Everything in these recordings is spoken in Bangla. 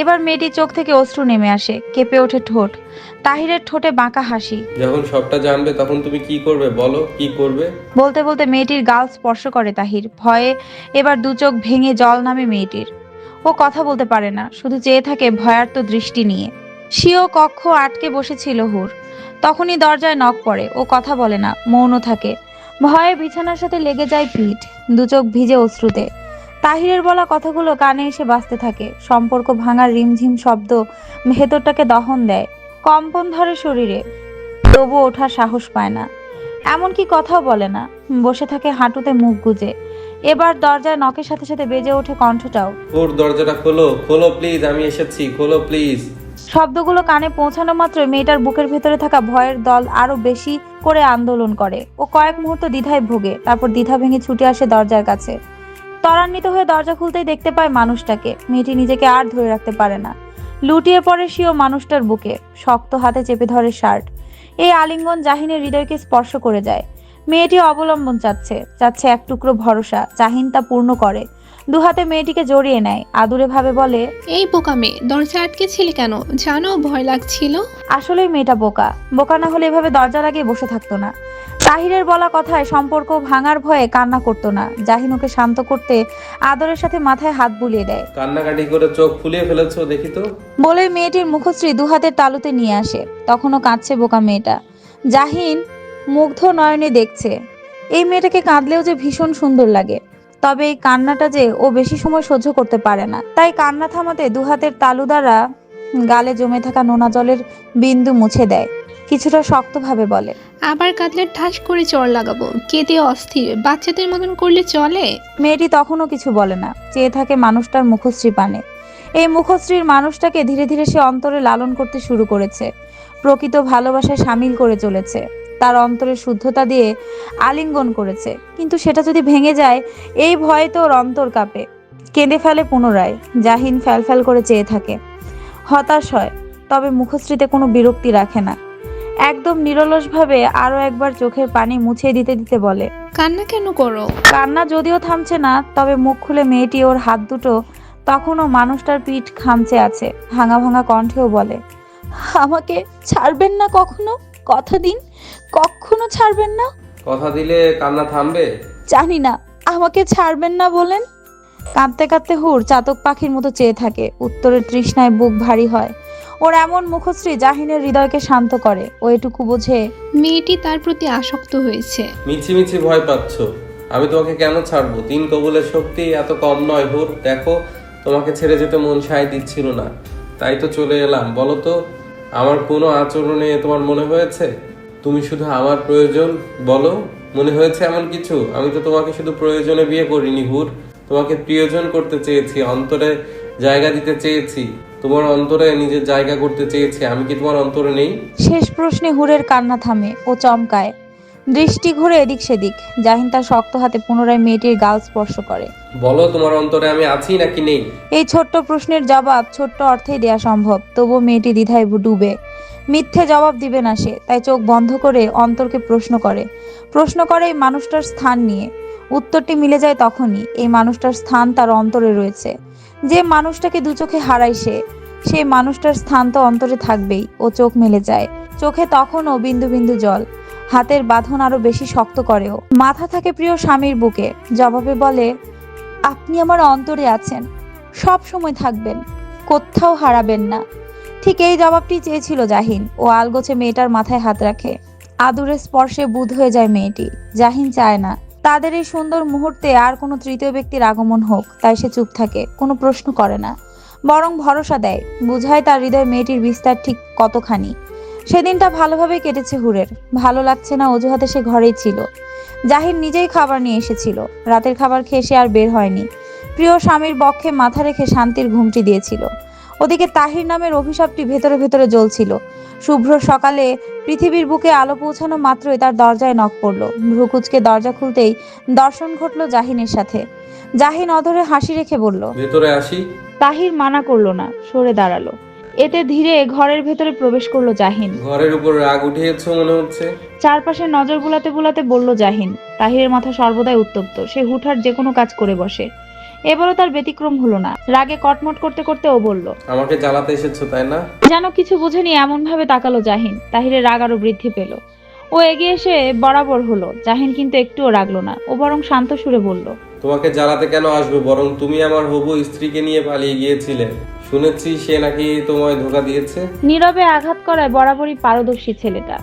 এবার মেয়েটির চোখ থেকে অশ্রু নেমে আসে কেঁপে ওঠে ঠোঁট। তাহিরের ঠোঁটে বাঁকা হাসি। যখন সবটা জানবে তখন তুমি কি করবে বলো কি করবে? বলতে বলতে মেয়েটির গাল স্পর্শ করে তাহির। ভয়ে এবার দু চোখ ভেঙে জল নামে মেয়েটির। ও কথা বলতে পারে না শুধু চেয়ে থাকে ভয়ার্ত দৃষ্টি নিয়ে। সিও কক্ষ আটকে বসেছিল হুর। তখনই দরজায় নখ পড়ে ও কথা বলে না মৌন থাকে। ভয়ে বিছানার সাথে লেগে যায় পিঠ। দু চোখ ভিজে অশ্রুতে। তাহিরের বলা কথাগুলো কানে এসে বাঁচতে থাকে। সম্পর্ক ভাঙার রিমঝিম শব্দ ভেতরটাকে দহন দেয় কম্পন ধরে শরীরে। তবু ওঠার সাহস পায় না। এমনকি কথাও বলে না। বসে থাকে হাঁটুতে মুখ গুজে। এবার দরজায় নখের সাথে সাথে বেজে ওঠে কণ্ঠটাও। ওর দরজাটা খোলো খোলো প্লিজ আমি এসেছি খোলো প্লিজ শব্দগুলো কানে পৌঁছানো মাত্র মেয়েটার বুকের ভেতরে থাকা ভয়ের দল আরও বেশি করে আন্দোলন করে। ও কয়েক মুহূর্ত দ্বিধায় ভোগে তারপর দ্বিধা ভেঙে ছুটে আসে দরজার কাছে। ত্বরান্বিত হয়ে দরজা খুলতেই দেখতে পায় মানুষটাকে। মেয়েটি নিজেকে আর ধরে রাখতে পারে না। লুটিয়ে পড়ে সিও মানুষটার বুকে। শক্ত হাতে চেপে ধরে শার্ট। এই আলিঙ্গন জাহিনের হৃদয়কে স্পর্শ করে যায়। মেয়েটি অবলম্বন চাচ্ছে। চাচ্ছে এক টুকরো ভরসা। জাহিন তা পূর্ণ করে। দুহাতে মেয়েটিকে জড়িয়ে নেয়। আদুরে ভাবে বলে এই বোকা মেয়ে দরজা আটকে ছিলে কেন? জানো ভয় লাগছিল? আসলেই মেয়েটা বোকা। বোকা না হলে এভাবে দরজা লাগিয়ে বসে থাকতো না। তাহিরের বলা কথায় সম্পর্ক ভাঙার ভয়ে কান্না করতো না। জাহিন ওকে শান্ত করতে আদরের সাথে মাথায় হাত বুলিয়ে দেয়। কান্নাকাটি করে চোখ ফুলিয়ে ফেলেছো দেখি তো। বলেই মেয়েটির মুখশ্রী দুহাতের তালুতে নিয়ে আসে। তখনও কাঁদছে বোকা মেয়েটা। জাহিন মুগ্ধ নয়নে দেখছে। এই মেয়েটাকে কাঁদলেও যে ভীষণ সুন্দর লাগে। তবে এই কান্নাটা যে ও বেশি সময় সহ্য করতে পারে না। তাই কান্না থামাতে দুহাতের তালু দ্বারা গালে জমে থাকা নোনা জলের বিন্দু মুছে দেয়। কিছুটা শক্তভাবে বলে। আবার কাঁদলে ঠাস করে চর লাগাবো। কেঁদে অস্থির। বাচ্চাদের মতন করলে চলে? মেয়েটি তখনও কিছু বলে না। চেয়ে থাকে মানুষটার মুখশ্রী পানে। এই মুখশ্রীর মানুষটাকে ধীরে ধীরে সে অন্তরে লালন করতে শুরু করেছে। প্রকৃত ভালোবাসায় সামিল করে চলেছে। তার অন্তরের শুদ্ধতা দিয়ে আলিঙ্গন করেছে। কিন্তু সেটা যদি ভেঙে যায়, এই ভয়ে তো ওর অন্তর কাঁপে। কেঁদে ফেলে পুনরায়। জাহিন ফ্যালফ্যাল করে চেয়ে থাকে। হতাশ হয়, তবে মুখশ্রীতে কোনো বিরক্তি রাখে না। একদম নিরলসভাবে আরও একবার চোখের পানি মুছে দিতে দিতে বলে কান্না কেন করো? কান্না যদিও থামছে না তবে মুখ খুলে মেয়েটি ওর হাত দুটো তখনও মানুষটার পিঠ খামচে আছে ভাঙা ভাঙা কণ্ঠেও বলে আমাকে ছাড়বেন না কখনো? কথা দিন কখনো ছাড়বেন না? কথা দিলে কান্না থামবে? জানি না আমাকে ছাড়বেন না বলেন। কাঁদতে কাঁদতে হুর চাতক পাখির মতো চেয়ে থাকে উত্তরের তৃষ্ণায় বুক ভারী হয়। ওর এমন মুখশ্রী জাহিনের হৃদয়কে শান্ত করে। ও এটুকু বোঝে মেয়েটি তার প্রতি আসক্ত হয়েছে। মিছি মিছি ভয় পাচ্ছ। আমি তোমাকে কেন ছাড়বো? তিন কবুলের শক্তি এত কম নয় হুর দেখো তোমাকে ছেড়ে যেতে মন সায় দিচ্ছিল না। তাই তো চলে এলাম। বলো তো আমার কোনো আচরণে তোমার মনে হয়েছে? তুমি শুধু আমার প্রয়োজন? বলো মনে হয়েছে এমন কিছু? আমি তো তোমাকে শুধু প্রয়োজনে বিয়ে করিনি হুর তোমাকে প্রিয়জন করতে চেয়েছি অন্তরে জায়গা দিতে চেয়েছি। তোমার অন্তরে নিজের জায়গা করতে চেয়েছি আমি কি তোমার অন্তরে নেই? শেষ প্রশ্নে হুরের কান্না থামে ও চমকায়। দৃষ্টি ঘুরে এদিক সেদিক। জাহিন তার শক্ত হাতে পুনরায় মেয়েটির গাল স্পর্শ করে। বলো তোমার অন্তরে আমি আছি নাকি নেই? এই ছোট্ট প্রশ্নের জবাব ছোট্ট অর্থেই দেয়া সম্ভব তবুও মেয়েটি দ্বিধায় ডুবে। মিথ্যে জবাব দিবে না সে তাই চোখ বন্ধ করে অন্তরকে প্রশ্ন করে। প্রশ্ন করে এই মানুষটার স্থান নিয়ে। উত্তরটি মিলে যায় তখনই এই মানুষটার স্থান তার অন্তরে রয়েছে। যে মানুষটাকে দু চোখে হারায় সে সেই মানুষটার স্থান তো অন্তরে থাকবেই ও চোখ মেলে যায়। চোখে তখনও বিন্দু বিন্দু জল। হাতের বাঁধন আরও বেশি শক্ত করেও মাথা থাকে প্রিয় স্বামীর বুকে। জবাবে বলে, আপনি আমার অন্তরে আছেন। সব সময় থাকবেন। কোথাও হারাবেন না। ঠিক এই জবাবটি চেয়েছিল জাহিন। ও আলগোছে মেয়েটার মাথায় হাত রাখে। আদুরে স্পর্শে বুধ হয়ে যায় মেয়েটি। জাহিন চায় না। তাদের এই সুন্দর মুহূর্তে আর কোনো তৃতীয় ব্যক্তির আগমন হোক, তাই সে চুপ থাকে, কোনো প্রশ্ন করে না। বরং ভরসা দেয়, বুঝায় তার হৃদয় মেয়েটির বিস্তার ঠিক কতখানি। সেদিনটা ভালোভাবে কেটেছে হুরের, ভালো লাগছে না অজুহাতে সে ঘরেই ছিল। জাহির নিজেই খাবার নিয়ে এসেছিল, রাতের খাবার খেয়ে সে আর বের হয়নি। প্রিয় স্বামীর বক্ষে মাথা রেখে শান্তির ঘুমটি দিয়েছিল। ওদিকে তাহির নামের অভিশাপটি ভেতরে ভেতরে জ্বলছিল। শুভ্র সকালে পৃথিবীর বুকে আলো পৌঁছানো মাত্রই তার দরজায় নখ পড়ল। ভ্রুকুচকে দরজা খুলতেই দর্শন ঘটলো জাহিনের সাথে। জাহিন অধরে হাসি রেখে বলল ভেতরে আসি। তাহির মানা করল না সরে দাঁড়াল। এতে ধীরে ঘরের ভেতরে প্রবেশ করল জাহিন। ঘরের উপর রাগ উঠিয়েছো মনে হচ্ছে? চারপাশে নজর বুলাতে বুলাতে বলল জাহিন তাহিরের মাথা সর্বদাই উত্তপ্ত। সে হুঠার যে কোনো কাজ করে বসে। এবারও তার ব্যতিক্রম হলো না। রাগে কটমট করতে করতে ও বলল আমাকে জ্বালাতে এসেছ তাই না? যেন কিছু বুঝেনি এমন ভাবে তাকালো জাহিন। তাহিরের রাগ আরও বৃদ্ধি পেল। ও এগিয়ে এসে বরাবর হলো। জাহিন কিন্তু একটুও রাগলো না। ও বরং শান্ত সুরে বলল তোমাকে জ্বালাতে কেন আসবে? বরং তুমি আমার হবু স্ত্রীকে নিয়ে পালিয়ে গিয়েছিলে। শুনেছি সে নাকি তোমায় ধোকা দিয়েছে। নীরবে আঘাত করায় বরাবরই পারদর্শী ছেলেটা।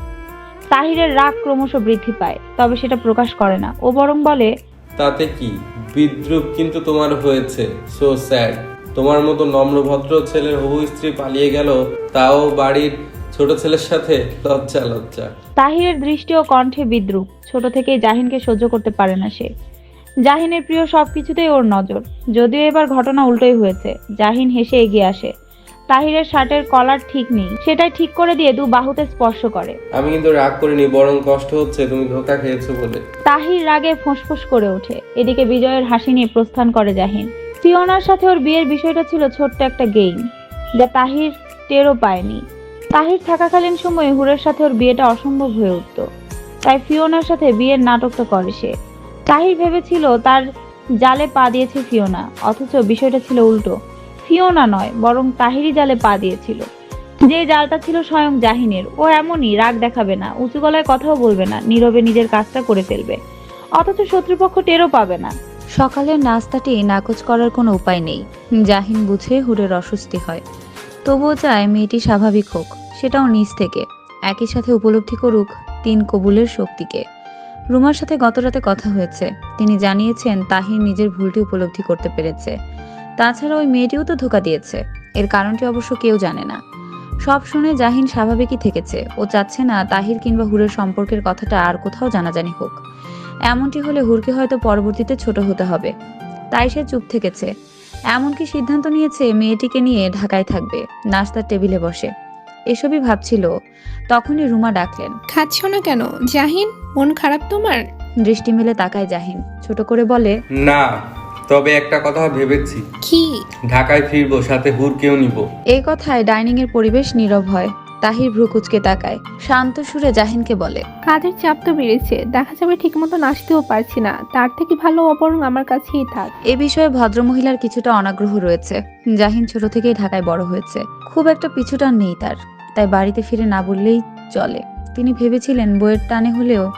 তাহিরের রাগ ক্রমশ বৃদ্ধি পায় তবে সেটা প্রকাশ করে না। ও বরং বলে তাতে কি? বিদ্রুপ কিন্তু তোমার হয়েছে। সো স্যাড তোমার মতো নম্রভদ্র ছেলের হবু স্ত্রী পালিয়ে গেল, তাও বাড়ির ছোট ছেলের সাথে লজ্জা লজ্জা। তাহিরের দৃষ্টি ও কণ্ঠে বিদ্রুপ। ছোট থেকেই জাহিনকে সহ্য করতে পারে না সে। জাহিনের প্রিয় সবকিছুতেই ওর নজর। যদিও এবার ঘটনা উল্টোই হয়েছে। জাহিন হেসে এগিয়ে আসে। তাহিরের শার্টের কলার ঠিক নেই। সেটাই ঠিক করে দিয়ে দু বাহুতে স্পর্শ করে। আমি কিন্তু রাগ করিনি বরং কষ্ট হচ্ছে তুমি ধোকা খেয়েছো বলে। তাহির রাগে ফোঁসফোঁস করে ওঠে। এদিকে বিজয়ের হাসি নিয়ে প্রস্থান করে জাহিন। ফিওনার সাথে ওর বিয়ের বিষয়টা ছিল ছোট্ট একটা গেম যা তাহির টেরও পায়নি। তাহির থাকাকালীন সময়ে হুরের সাথে ওর বিয়েটা অসম্ভব হয়ে উঠত। তাই ফিওনার সাথে বিয়ের নাটকটা করে সে। তাহির ভেবেছিল তার জালে পা দিয়েছে ফিওনা অথচ বিষয়টা ছিল উল্টো। ফিওনা নয়, বরং তাহিরি জালে পা দিয়েছিল। যে জালটা ছিল স্বয়ং জাহিনের, ও এমনই রাগ দেখাবে না, উঁচু গলায় কথাও বলবে না, নীরবে নিজের কাজটা করে ফেলবে। অথচ শত্রুপক্ষ টেরও পাবে না। সকালের নাস্তাটি নাকচ করার কোনো উপায় নেই। জাহিন বুঝে হুরের অস্বস্তি হয়। তবুও চায় মেয়েটি স্বাভাবিক হোক, সেটাও নিজ থেকে। একই সাথে উপলব্ধি করুক তিন কবুলের শক্তিকে। রুমার সাথে গতরাতে কথা হয়েছে। তিনি জানিয়েছেন তাহির নিজের ভুলটি উপলব্ধি করতে পেরেছে। তাছাড়া ওই মেয়েটিও তো ধোকা দিয়েছে। এর কারণটি অবশ্য কেউ জানে না। সব শুনে জাহিন স্বাভাবিকই থেকেছে। ও চাচ্ছে না তাহির কিংবা হুরের সম্পর্কের কথাটা আর কোথাও জানাজানি হোক। এমনটি হলে হুরকে হয়তো পরবর্তীতে ছোট হতে হবে। তাই সে চুপ থেকেছে। এমনকি সিদ্ধান্ত নিয়েছে মেয়েটিকে নিয়ে ঢাকায় থাকবে। নাস্তার টেবিলে বসে। এসবই ভাবছিল। তখনই রুমা ডাকলেন। খাচ্ছ না কেন? জাহিন মন খারাপ তোমার? দৃষ্টি মেলে তাকায় জাহিন। ছোট করে বলে না। তবে একটা কথা ভেবেছি। কি? ঢাকায় ফিরবো সাথে হুরকেও নিব। এই কথায় ডাইনিং এর পরিবেশ নীরব হয়। তাহির ভ্রুকুচকে তাকায়। শান্ত সুরে জাহিনকে বলে কাজের চাপ তো বেড়েছে। দেখা যাবে ঠিক মতো নাচতেও পারছি না। তার থেকে ভালো বরং আমার কাছেই থাক। এ বিষয়ে ভদ্রমহিলার কিছুটা অনাগ্রহ রয়েছে। জাহিন ছোট থেকেই ঢাকায় বড় হয়েছে। খুব একটা পিছুটান নেই তার। তাই বাড়িতে ফিরে না বললেই চলে। তিনি ভেবেছিলেন বইয়ের টানে হলেও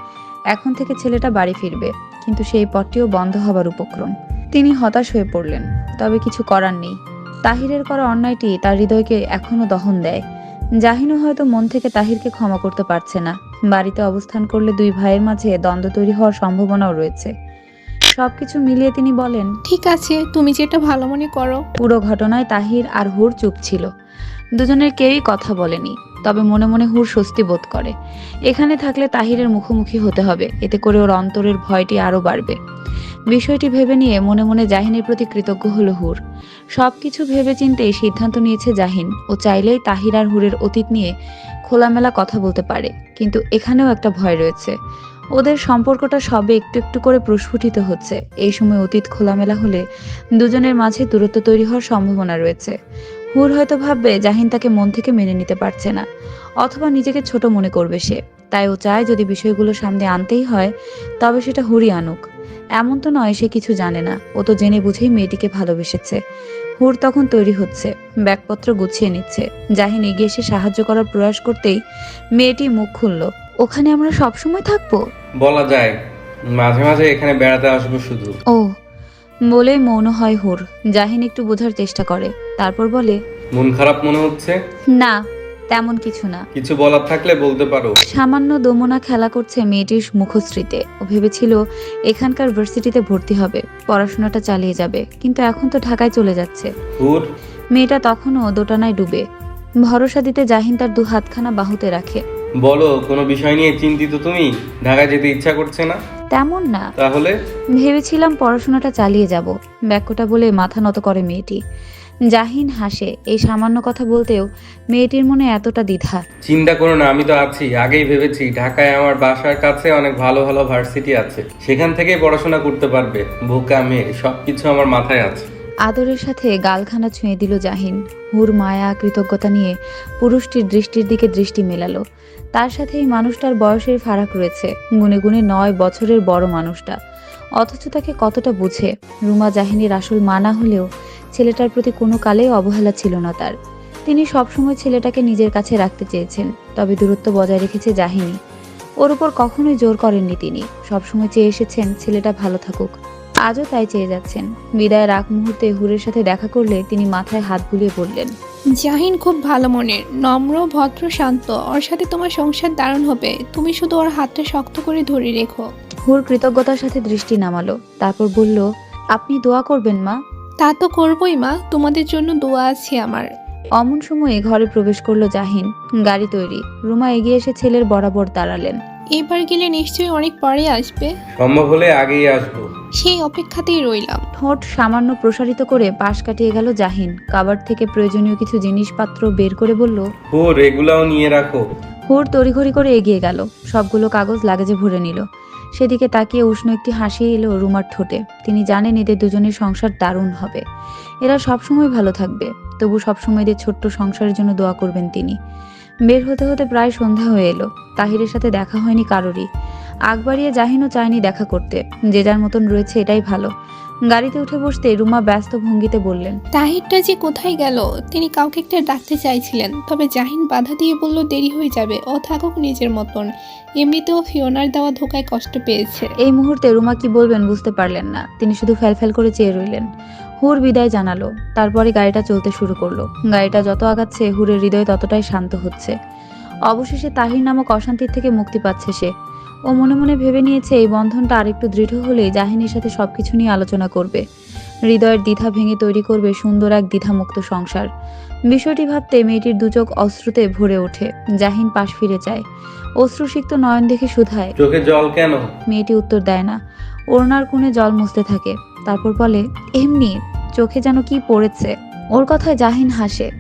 এখন থেকে ছেলেটা বাড়ি ফিরবে। কিন্তু সেই পথটিও বন্ধ হবার উপক্রম। তিনি হতাশ হয়ে পড়লেন তবে কিছু করার নেই। তাহিরের করা অন্যায়টি তার হৃদয়কে এখনও দহন দেয়। জাহিনও হয়তো মন থেকে তাহিরকে ক্ষমা করতে পারছে না। বাড়িতে অবস্থান করলে দুই ভাইয়ের মাঝে দ্বন্দ্ব তৈরি হওয়ার সম্ভাবনাও রয়েছে। সবকিছু মিলিয়ে তিনি বলেন ঠিক আছে তুমি যেটা ভালো মনে করো। পুরো ঘটনায় তাহির আর হুর চুপ ছিল। দুজনের কেউই কথা বলেনি, তবে মনে মনে হুর স্বস্তি বোধ করে। এখানে থাকলে তাহিরের মুখোমুখি হতে হবে, এতে করে ওর অন্তরের ভয়টি আরও বাড়বে। বিষয়টি ভেবে নিয়ে মনে মনে জাহিনের প্রতি কৃতজ্ঞ হলো হুর। সবকিছু ভেবে চিন্তেই সিদ্ধান্ত নিয়েছে জাহিন, ও চাইলেই তাহির আর হুরের অতীত নিয়ে খোলামেলা কথা বলতে পারে, কিন্তু এখানেও একটা ভয় রয়েছে। ওদের সম্পর্কটা সবে একটু একটু করে প্রস্ফুটিত হচ্ছে। এই সময় অতীত খোলামেলা হলে দুজনের মাঝে দূরত্ব তৈরি হওয়ার সম্ভাবনা রয়েছে। হুর হয়তো ভাববে জাহিন তাকে মন থেকে মেনে নিতে পারছে না অথবা নিজেকে ছোট মনে করবে সে। তাই ও চায় যদি বিষয়গুলো সামনে আনতেই হয় তবে সেটা হুরই আনুক। এমন তো নয় সে কিছু জানে না ও তো জেনে বুঝেই মেয়েটিকে ভালোবেসেছে। হুর তখন তৈরি হচ্ছে ব্যাগপত্র গুছিয়ে নিচ্ছে। জাহিন এগিয়ে এসে সাহায্য করার প্রয়াস করতেই মেয়েটি মুখ খুলল। ওখানে আমরা সবসময় থাকব? বলা যায় মাঝে মাঝে এখানে বেড়াতে আসব শুধু। ও বলেই মৌন হয় হুর। জাহিন একটু বোঝার চেষ্টা করে। তারপর বলে মন খারাপ মনে হচ্ছে? না তেমন কিছু না। কিছু বলার থাকলে বলতে পারো। সামান্য দমনা খেলা করছে মেয়েটির মুখশ্রীতে। ও ভেবেছিল এখানকার ভার্সিটিতে ভর্তি হবে পড়াশোনাটা চালিয়ে যাবে কিন্তু এখন তো ঢাকায় চলে যাচ্ছে। হুর? মেয়েটা তখনও দোটানায় ডুবে। ভরসা দিতে জাহিন তার দু হাতখানা বাহুতে রাখে। বলো কোনো বিষয় নিয়ে চিন্তিত তুমি? ঢাকায় যেতে ইচ্ছা করছে না? তেমন না। তাহলে? ভেবেছিলাম পড়াশোনাটা চালিয়ে যাব। ব্যাক্যটা বলে মাথা নত করে মেয়েটি। জাহিন হাসে এই সামান্য কথা বলতেও মেয়েটির মনে এতটা দ্বিধা। চিন্তা করো না আমি তো আছি আগেই ভেবেছি ঢাকায় আমার বাসার কাছে অনেক ভালো ভালো ভার্সিটি আছে। সেখান থেকেই পড়াশোনা করতে পারবে বোকা মেয়ে সবকিছু আমার মাথায় আছে। আদরের সাথে গালখানা ছুঁয়ে দিল জাহিন। হুর মায়া কৃতজ্ঞতা নিয়ে পুরুষটির দৃষ্টির দিকে দৃষ্টি মেলালো। তার সাথে এই মানুষটার বয়সের ফারাক রয়েছে। গুনে গুনে নয় বছরের বড় মানুষটা। অথচ তাকে কতটা বুঝে? রুমা জাহিনীর আসল মানা হলেও ছেলেটার প্রতি কোনো কালেই অবহেলা ছিল না তার। তিনি সবসময় ছেলেটাকে নিজের কাছে রাখতে চেয়েছেন, তবে দূরত্ব বজায় রেখেছে জাহিনী। ওর উপর কখনোই জোর করেননি তিনি। সবসময় চেয়ে এসেছেন, ছেলেটা ভালো থাকুক। আজও তাই চেয়ে যাচ্ছেন। বিদায়ের আগ মুহূর্তে হুরের সাথে দেখা করলে তিনি মাথায় হাত বুলিয়ে বললেন জাহিন খুব ভালো মনের নম্র ভদ্র শান্ত। ওর সাথে তোমার সংসার দারুণ হবে। তুমি শুধু ওর হাতটা শক্ত করে ধরে রেখো। হুর কৃতজ্ঞতার সাথে দৃষ্টি নামালো তারপর বলল আপনি দোয়া করবেন মা? তা তো করবই মা তোমাদের জন্য দোয়া আছে আমার। অমন সময়ে ঘরে প্রবেশ করল জাহিন গাড়ি তৈরি। রুমা এগিয়ে এসে ছেলের বরাবর দাঁড়ালেন। এবার গেলে নিশ্চয়ই অনেক পরে আসবে। সম্ভব হলে আগেই আসব। সেই অপেক্ষাতেই রইলাম। ঠোঁট সামান্য প্রসারিত করে পাশ কাটিয়ে গেল জাহিন। কাবার থেকে প্রয়োজনীয় কিছু জিনিসপত্র বের করে বলল হুর এগুলাও নিয়ে রাখো। হুর তড়িঘড়ি করে এগিয়ে গেল। সবগুলো কাগজ লাগেজে ভরে নিল। সেদিকে তাকিয়ে উষ্ণ একটি হাসি এলো রুমার ঠোঁটে। তিনি জানেন এদের দুজনের সংসার দারুণ হবে। এরা সবসময় ভালো থাকবে। তবু সবসময় এদের ছোট্ট সংসারের জন্য দোয়া করবেন তিনি। বের হতে হতে প্রায় সন্ধ্যা হয়ে এলো। তাহিরের সাথে দেখা হয়নি কারোরই। আগ বাড়িয়ে জাহিনও চায়নি দেখা করতে। যে যার মতন রয়েছে এটাই ভালো। গাড়িতে উঠে বসতে রুমা ব্যস্ত ভঙ্গিতে বললেন তাহিরটা যে কোথায় গেল? তিনি কাউকে একটা ডাকতে চাইছিলেন তবে জাহিন বাধা দিয়ে বলল দেরি হয়ে যাবে ও থাকুক নিজের মতন। এমনিতেও ফিওনার দেওয়া ধোকায় কষ্ট পেয়েছে। এই মুহূর্তে রুমা কি বলবেন বুঝতে পারলেন না। তিনি শুধু ফ্যালফ্যাল করে চেয়ে রইলেন। হুর বিদায় জানালো। তারপরে গাড়িটা চলতে শুরু করল। গাড়িটা যত আগাচ্ছে হুরের হৃদয় ততটাই শান্ত হচ্ছে। অবশেষে তাহির নামক অশান্তির থেকে মুক্তি পাচ্ছে সে। ও মনে মনে ভেবে নিয়েছে এই বন্ধনটা আরেকটু দৃঢ় হলে জাহিনীর সাথে সবকিছু নিয়ে আলোচনা করবে। হৃদয়ের দ্বিধা ভেঙে তৈরি করবে সুন্দর এক দ্বিধামুক্ত সংসার। বিষয়টি ভাবতে মেয়েটির দুচোখ অশ্রুতে ভরে ওঠে। জাহিন পাশ ফিরে যায়। অশ্রুসিক্ত নয়ন দেখে শুধায় চোখে জল কেন? মেয়েটি উত্তর দেয় না। ওড়নার কোণে জল মুছতে থাকে। তারপর বলে, এমনি, চোখে যেন কি পড়েছে? ওর কথায় জাহিন হাসে।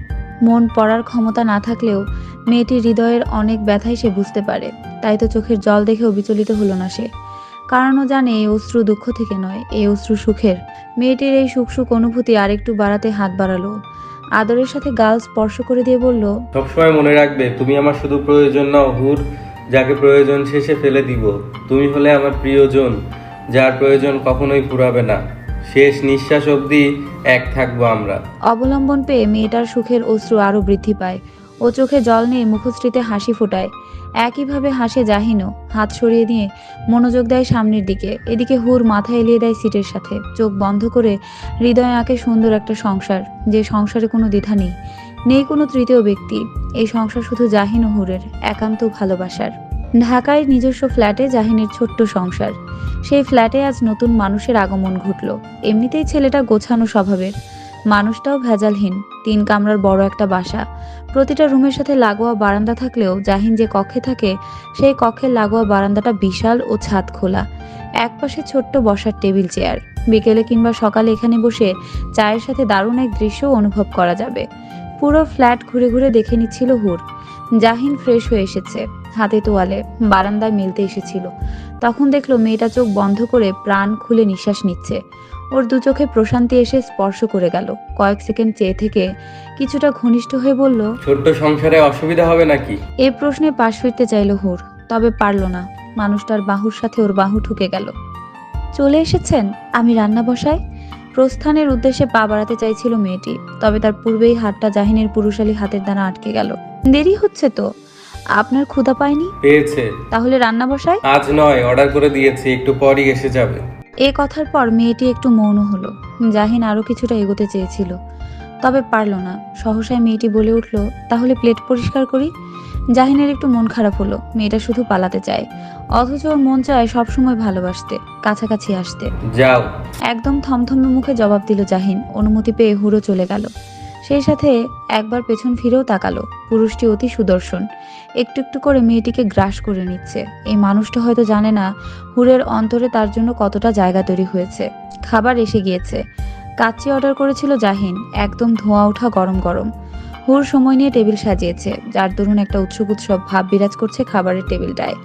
মন পড়ার ক্ষমতা না থাকলেও মেয়েটির হৃদয়ের অনেক ব্যথাই সে বুঝতে পারে। তাই তো চোখের জল দেখেও বিচলিত হলো না সে। কারণ ও জানে এই অশ্রু দুঃখ থেকে নয়, এই অশ্রু সুখের। মেয়েটির এই সুখ সুখ অনুভূতি আরেকটু বাড়াতে হাত বাড়ালো। আদরের সাথে গাল স্পর্শ করে দিয়ে বলল, সবসময় মনে রাখবে, তুমি আমার শুধু প্রয়োজন নাও হুর, যাকে প্রয়োজন শেষে ফেলে দিব। তুমি হলে আমার প্রিয়জন। যার প্রয়োজন কখনোই ফুরাবে না। শেষ নিঃশ্বাস অবধি এক থাকব আমরা। অবলম্বন পেয়ে মেয়েটার সুখের অশ্রু আরও বৃদ্ধি পায়। ও চোখে জল নিয়ে মুখশ্রীতে হাসি ফোটায়। একইভাবে হাসে জাহিনও। হাত সরিয়ে দিয়ে মনোযোগ দেয় সামনের দিকে। এদিকে হুর মাথা এলিয়ে দেয় সিটের সাথে। চোখ বন্ধ করে হৃদয়ে আঁকে সুন্দর একটা সংসার, যে সংসারে কোনো দ্বিধা নেই। নেই কোনো তৃতীয় ব্যক্তি। এই সংসার শুধু জাহিন ও হুরের, একান্ত ভালোবাসার। ঢাকায় নিজস্ব ফ্ল্যাটে জাহিনের ছোট্ট সংসার। সেই ফ্ল্যাটে আজ নতুন মানুষের আগমন ঘটল। এমনিতেই ছেলেটা গোছানো স্বভাবের। মানুষটাও ভেজালহীন, তিন কামরার বড় একটা বাসা। প্রতিটা রুমের সাথে লাগোয়া বারান্দা থাকলেও জাহিন যে কক্ষে থাকে, সেই কক্ষের লাগোয়া বারান্দাটা বিশাল ও ছাদ খোলা। একপাশে ছোট্ট বসার টেবিল চেয়ার। বিকেলে কিংবা সকালে এখানে বসে চায়ের সাথে দারুণ এক দৃশ্য অনুভব করা যাবে। পুরো ফ্ল্যাট ঘুরে ঘুরে দেখে নিচ্ছিল হুর। জাহিন ফ্রেশ হয়ে এসেছে। হাতে তোয়ালে বারান্দায় মিলতে এসেছিল। তখন দেখল মেয়েটা চোখ বন্ধ করে প্রাণ খুলে নিঃশ্বাস নিচ্ছে। ওর দু চোখে প্রশান্তি এসে স্পর্শ করে গেল। কয়েক সেকেন্ড চেয়ে থেকে কিছুটা ঘনিষ্ঠ হয়ে বলল ছোট্ট সংসারে অসুবিধা হবে নাকি? এ প্রশ্নে পাশ ফিরতে চাইল হুর তবে পারল না। মানুষটার বাহুর সাথে ওর বাহু ঠুকে গেল। চলে এসেছেন? আমি রান্না বসাই? প্রস্থানের উদ্দেশ্যে পা বাড়াতে চাইছিল মেয়েটি তবে তার পূর্বেই হাতটা জাহিনের পুরুষালী হাতের দ্বারা আটকে গেল। দেরি হচ্ছে তো? আপনার ক্ষুধা পায়নি? পেয়েছে। তাহলে রান্না বসাই? আজ নয় অর্ডার করে দিয়েছি একটু পরই এসে যাবে। এ কথার পর মেয়েটি একটু মৌন হলো। জাহিন আরও কিছুটা এগোতে চেয়েছিল তবে পারল না। সহসায় মেয়েটি বলে উঠল তাহলে প্লেট পরিষ্কার করি? জাহিনের একটু মন খারাপ হলো মেয়েটা শুধু পালাতে চায়। অথচ ওর মন চায় সবসময় ভালোবাসতে কাছাকাছি আসতে। যাও। একদম থমথমে মুখে জবাব দিল জাহিন। অনুমতি পেয়ে হুড়ো চলে গেল। সেই সাথে একবার পেছন ফিরেও তাকালো। পুরুষটি অতি সুদর্শন। একটু একটু করে মেয়েটিকে গ্রাস করে নিচ্ছে। এই মানুষটা হয়তো জানে না হুরের অন্তরে তার জন্য কতটা জায়গা তৈরি হয়েছে। খাবার এসে গিয়েছে। কাচ্চি অর্ডার করেছিল জাহিন। একদম ধোঁয়া ওঠা গরম গরম। হুর সময় নিয়ে টেবিল সাজিয়েছে যার দরুন একটা উৎসব উৎসব ভাব বিরাজ করছে খাবারের টেবিলটায়।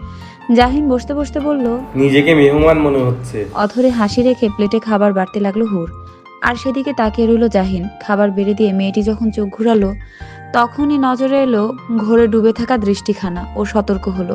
জাহিন বসতে বসতে বলল নিজেকে মেহমান মনে হচ্ছে। অধরে হাসি রেখে প্লেটে খাবার বাড়তে লাগল হুর। আর সেদিকে তাকিয়ে রইল জাহিন। খাবার বেড়ে দিয়ে মেয়েটি যখন চোখ ঘুরালো, তখনই নজরে এলো ঘোরে ডুবে থাকা দৃষ্টিখানা ও সতর্ক হলো।